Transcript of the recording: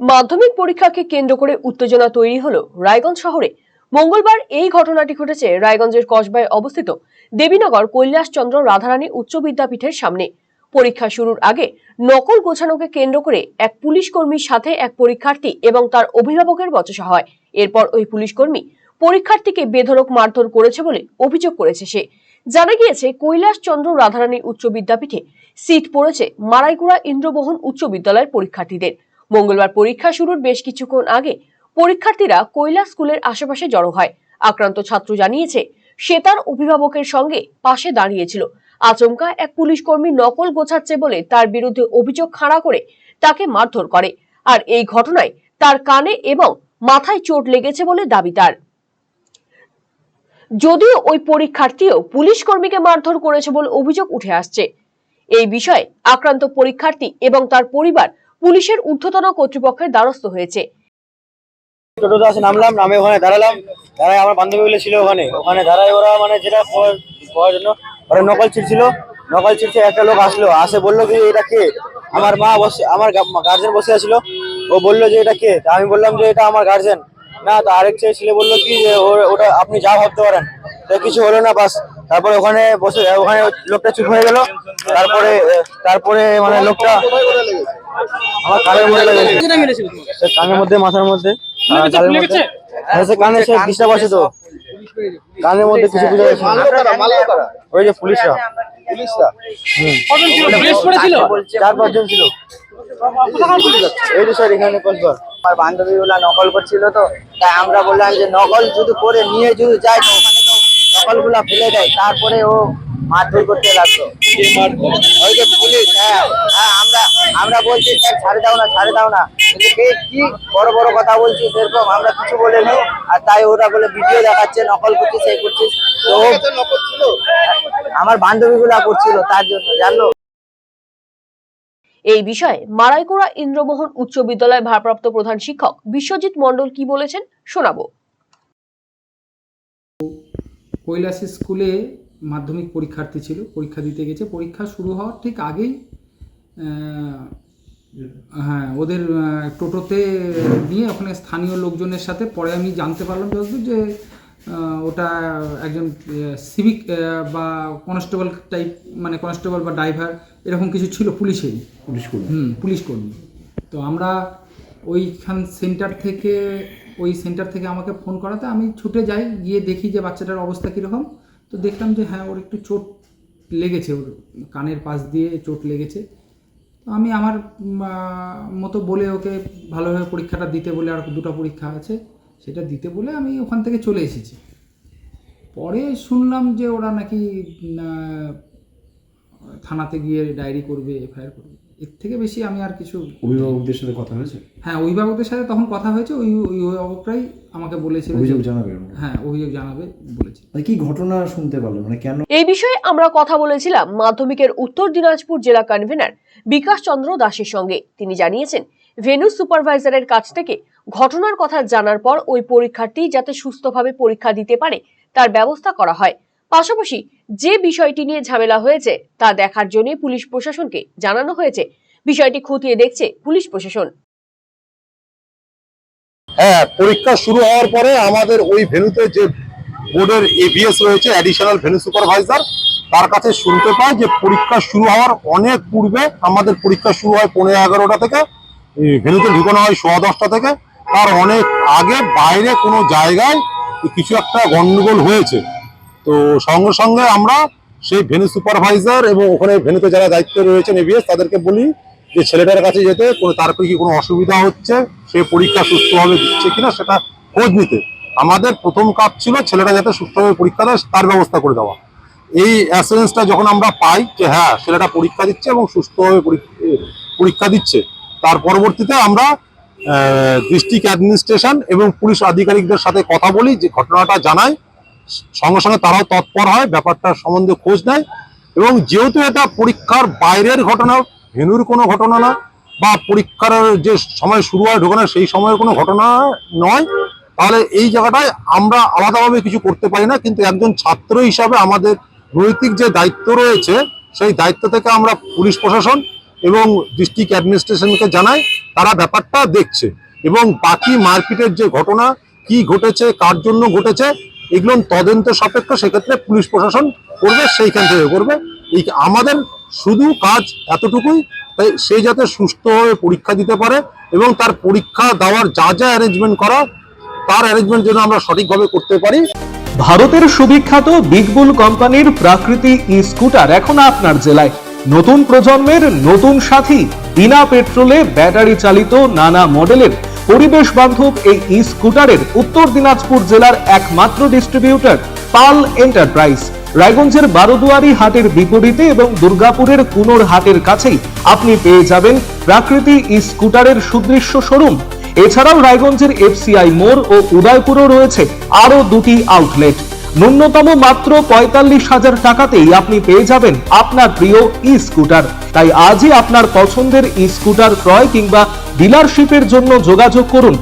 মাধ্যমিক পরীক্ষাকে কেন্দ্র করে উত্তেজনা তৈরি হলো রায়গঞ্জ শহরে। মঙ্গলবার এই ঘটনাটি ঘটেছে রায়গঞ্জের কসবায় অবস্থিত দেবীনগর কৈলাসচন্দ্র রাধারানী উচ্চ বিদ্যাপীঠের সামনে। পরীক্ষা শুরুর আগে নকল গোছানোকে কেন্দ্র করে এক পুলিশ কর্মীর সাথে এক পরীক্ষার্থী এবং তার অভিভাবকের বচসা হয়। এরপর ওই পুলিশ কর্মী পরীক্ষার্থীকে বেধড়ক মারধর করেছে বলে অভিযোগ করেছে সে। জানা গিয়েছে, কৈলাসচন্দ্র রাধারানী উচ্চ বিদ্যাপীঠে সিট পড়েছে মারাইকুড়া ইন্দ্রমোহন উচ্চ বিদ্যালয়ের পরীক্ষার্থীদের। মঙ্গলবার পরীক্ষা শুরুর বেশ কিছুক্ষণ আগে পরীক্ষার্থীরা কৈলা স্কুলের আশেপাশে জড়ো হয়। আক্রান্ত ছাত্র জানিয়েছে, সে তার অভিভাবকের সঙ্গে পাশে দাঁড়িয়েছিল। আচমকা এক পুলিশ কর্মী নকল গোছাচ্ছে বলে তার বিরুদ্ধে অভিযোগ খাড়া করে তাকে মারধর করে। আর এই ঘটনায় তার কানে এবং মাথায় চোট লেগেছে বলে দাবি তার। যদিও ওই পরীক্ষার্থীও পুলিশ কর্মীকে মারধর করেছে বলে অভিযোগ উঠে আসছে। এই বিষয়ে আক্রান্ত পরীক্ষার্থী এবং তার পরিবার পুলিশের ঊর্ধ্বতন কর্তৃপক্ষের দ্বারস্থ হয়েছে। টোটোতে আসে, নামলাম, নামে ওখানে দাঁড়ালাম। দাঁড়ায় আমার বান্ধবীগুলো ছিল ওখানে। ওখানে দাঁড়ায় ওরা মানে যেটা পাওয়ার- জন্য, ওরা নকল ছিড়ছিল। নকল ছিড়ছে, একটা লোক আসলো। আসে বলল কি, এটা কে? আমার মা বসে, আমার গার্জেন বসে আছিল। ও বলল যে, এটা কে? আমি বললাম যে, এটা আমার গার্জেন না, তো আরেক ছেলে ছেলে বলল কি যে ওটা আপনি যা ভাবতে পারেন। তো কিছু হলো না, বাস। তারপরে ওখানে বসে, ওখানে লোকটা চুপ হয়ে গেল। তারপরে তারপরে মানে লোকটা আমার কানের মধ্যে লেগেছে? কানের মধ্যে মাথার মধ্যে। গালের মধ্যে। হ্যাঁ, সে কানে সে ডিস্টার্ব আছে তো। কানের মধ্যে কিছু বুঝা যাচ্ছে ওই যে পুলিশরা। চার পাঁচজন ছিল। এই তো স্যার এখানে কসবার। আমার বান্ধবী গুলা নকল করছিল তো তাই আমরা বললাম যে নকল যদি করে নিয়ে যদি যায় তো ওখানে তো নকলগুলা ফেলে দেয়। তারপরে ও মারধর করতে লাগল। ওই যে পুলিশ হ্যাঁ। হ্যাঁ আমরা আমরা বলছি স্যার ছাড়ে দাও না ছাড়ে দাও না। কিন্তু কে কি বড় বড় কথা বলছি সেরকম আমরা কিছু বলিনি। আর তাই ওরা বলে ভিডিও দেখাচ্ছে নকল করছিস এই করছিস। তো আমার বান্ধবী গুলা করছিল তার জন্য জানলো? এই বিষয়ে মারাইকুড়া ইন্দ্রমোহন উচ্চ বিদ্যালয় ভারপ্রাপ্ত প্রধান শিক্ষক বিশ্বজিৎ মণ্ডল কি বলেছেন শোনাবো। কৈলাসী স্কুলে মাধ্যমিক পরীক্ষার্থী ছিল পরীক্ষা দিতে গেছে। পরীক্ষা শুরু হওয়ার ঠিক আগেই হ্যাঁ ওদের টোটোতে নিয়ে ওখানে স্থানীয় লোকজনের সাথে পরে আমি জানতে পারলাম যতদূর যে ওটা একজন সিভিক বা কনস্টেবল টাইপ মানে কনস্টেবল বা ড্রাইভার এরকম কিছু ছিল পুলিশেরই পুলিশ কর্মী। হুম পুলিশ কর্মী। তো আমরা ওইখান সেন্টার থেকে ওই সেন্টার থেকে আমাকে ফোন করাতে আমি ছুটে যাই গিয়ে দেখি যে বাচ্চাটার অবস্থা কীরকম। তো দেখলাম যে হ্যাঁ ওর একটু চোট লেগেছে ওর কানের পাশ দিয়ে চোট লেগেছে। আমি আমার মতো বলে ওকে ভালোভাবে পরীক্ষাটা দিতে বলে আর দুটো পরীক্ষা আছে, সেটা দিতে বলে আমি ওখান থেকে চলে এসেছি। পরে শুনলাম যে ওরা নাকি থানাতে গিয়ে ডায়েরি করবে এফআইআর করবে। এর থেকে বেশি আমি আর কিছু অভিভাবকদের সাথে কথা হয়েছে? হ্যাঁ অভিভাবকদের সাথে তখন কথা হয়েছে ওই ওই অভিভাবকরাই আমাকে বলেছিল যে- অভিযোগ জানাবে হ্যাঁ অভিযোগ জানাবে বলেছে। মানে কি ঘটনা শুনতে পারল মানে কেন এই বিষয়ে আমরা কথা বলেছিলাম মাধ্যমিকের উত্তর দিনাজপুর জেলা কনভেনার বিকাশ চন্দ্র দাসের সঙ্গে। তিনি জানিয়েছেন ভেনু সুপারভাইজারের কাছ থেকে ঘটনার কথা জানার পর ওই পরীক্ষার্থী যাতে সুস্থভাবে পরীক্ষা দিতে পারে তার ব্যবস্থা করা হয়। পাশাপাশি যে বিষয়টি নিয়ে ঝামেলা হয়েছে তা দেখার জন্য পুলিশ প্রশাসনকে জানানো হয়েছে। বিষয়টি খতিয়ে দেখছে পুলিশ প্রশাসন। হ্যাঁ পরীক্ষা শুরু হওয়ার পরে আমাদের ওই ভেনুতে যে বোর্ডের এভিএস রয়েছে অ্যাডিশনাল ভেনু সুপারভাইজার তার কাছে শুনতে পাই যে পরীক্ষা শুরু হওয়ার অনেক পূর্বে আমাদের পরীক্ষা শুরু হয় পনেরো এগারোটা থেকে ভেনুতে ঢুকানো হয় সোয়া দশটা থেকে। তার অনেক আগে বাইরে কোনো জায়গায় কিছু একটা গন্ডগোল হয়েছে। তো সঙ্গে সঙ্গে আমরা সেই ভেনু সুপারভাইজার এবং ওখানে ভেনুতে যারা দায়িত্ব রয়েছেন এভিএস তাদেরকে বলি যে ছেলেটার কাছে যেতে, কোনো তারপরে কি কোনো অসুবিধা হচ্ছে? সে পরীক্ষা সুস্থভাবে দিচ্ছে কিনা সেটা খোঁজ নিতে। আমাদের প্রথম কাজ ছিল ছেলেটা যাতে সুস্থভাবে পরীক্ষা দেয়, তার ব্যবস্থা করে দেওয়া। এই অ্যাসুরেন্সটা যখন আমরা পাই যে হ্যাঁ ছেলেটা পরীক্ষা দিচ্ছে এবং সুস্থভাবে পরীক্ষা- পরীক্ষা দিচ্ছে, তার পরবর্তীতে আমরা ডিস্ট্রিক্ট অ্যাডমিনিস্ট্রেশন এবং পুলিশ আধিকারিকদের সাথে কথা বলি, যে ঘটনাটা জানাই সঙ্গে সঙ্গে তারাও তৎপর হয়, ব্যাপারটার সম্বন্ধে খোঁজ নেয়। এবং যেহেতু এটা পরীক্ষার বাইরের ঘটনা, ভেনুর কোনো ঘটনা না, বা পরীক্ষার যে সময় শুরু হয় ঢোকানো সেই সময়ের কোনো ঘটনা নয়, তাহলে এই জায়গাটায় আমরা আলাদাভাবে কিছু করতে পারি না। কিন্তু একজন ছাত্র হিসাবে আমাদের নৈতিক যে দায়িত্ব রয়েছে, সেই দায়িত্ব থেকে আমরা পুলিশ প্রশাসন এবং ডিস্ট্রিক্ট অ্যাডমিনিস্ট্রেশনকে জানাই, তারা ব্যাপারটা দেখছে। এবং বাকি মারপিটের যে ঘটনা, কি ঘটেছে, কার জন্য ঘটেছে এগুলো তদন্ত সাপেক্ষ, সেক্ষেত্রে পুলিশ প্রশাসন করবে, সেইখান থেকে করবে। এই আমাদের শুধু কাজ এতটুকুই, তাই সে যাতে সুস্থভাবে পরীক্ষা দিতে পারে এবং তার পরীক্ষা দেওয়ার যা যা অ্যারেঞ্জমেন্ট করা, তার অ্যারেঞ্জমেন্ট যেন আমরা সঠিকভাবে করতে পারি। ভারতের সুবিখ্যাত বিগবুল কোম্পানির প্রাকৃতি ই স্কুটার এখন আপনার জেলায়। নতুন প্রজন্মের নতুন সাথী, বিনা পেট্রোলে ব্যাটারি চালিত নানা মডেলের পরিবেশ বান্ধব এই ই স্কুটারের উত্তর দিনাজপুর জেলার একমাত্র ডিস্ট্রিবিউটর পাল এন্টারপ্রাইজ রায়গঞ্জের বারোদুয়ারি হাটের বিপরীতে এবং দুর্গাপুরের কুনোর হাটের কাছেই আপনি পেয়ে যাবেন প্রাকৃতি ই স্কুটারের সুদৃশ্য শোরুম। এছাড়াও রায়গঞ্জের এফসিআই মোড় ও উদয়পুরও রয়েছে আরও দুটি আউটলেট ন্যূনতম মাত্র পঁয়তাল্লিশ হাজার টাকাতেই আপনি পেয়ে যাবেন আপনার প্রিয় ই স্কুটার তাই আজই আপনার পছন্দের ই স্কুটার ক্রয় কিংবা ডিলারশিপের জন্য যোগাযোগ করুন